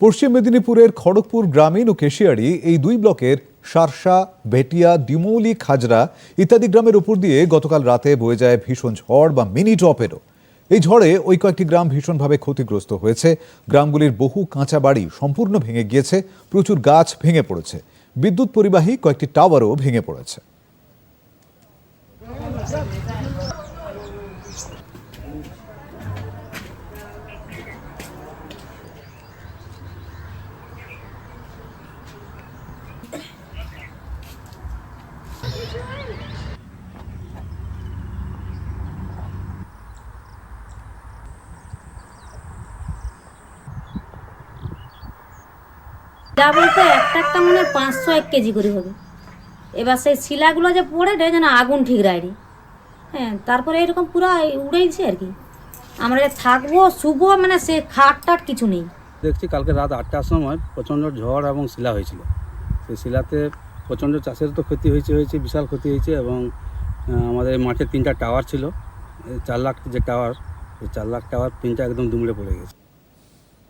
পশ্চিম মেদিনীপুরের খড়গপুর গ্রামীণ ও কেশিয়ারি এই দুই ব্লকের সারসা, ভেটিয়া, ডিমৌলি, খাজরা ইত্যাদি গ্রামের উপর দিয়ে গতকাল রাতে বয়ে যায় ভীষণ ঝড় বা মিনি টপেরও। এই ঝড়ে ওই কয়েকটি গ্রাম ভীষণভাবে ক্ষতিগ্রস্ত হয়েছে। গ্রামগুলির বহু কাঁচা বাড়ি সম্পূর্ণ ভেঙে গিয়েছে, প্রচুর গাছ ভেঙে পড়েছে। বিদ্যুৎ পরিবাহী কয়েকটি টাওয়ারও ভেঙে পড়েছে। শিলা বলতে একটা একটা মনে পাঁচশো এক কেজি করে হবে। এবার সেই শিলাগুলো যে পড়ে রে যেন আগুন ঠিক রায়নি। হ্যাঁ তারপরে এরকম পুরো উড়েইছে আর কি। আমরা যে থাকব, শুবো মানে সে খাট টাট কিছু নেই। দেখছি কালকে রাত আটটার সময় প্রচণ্ড ঝড় এবং শিলা হয়েছিল। সেই শিলাতে প্রচণ্ড চাষের তো ক্ষতি হয়েছে হয়েছে, বিশাল ক্ষতি হয়েছে এবং আমাদের মাঠে তিনটা টাওয়ার ছিল। চার লাখ যে টাওয়ার চার লাখ টাওয়ার তিনটা একদম দুমড়ে পড়ে গেছে।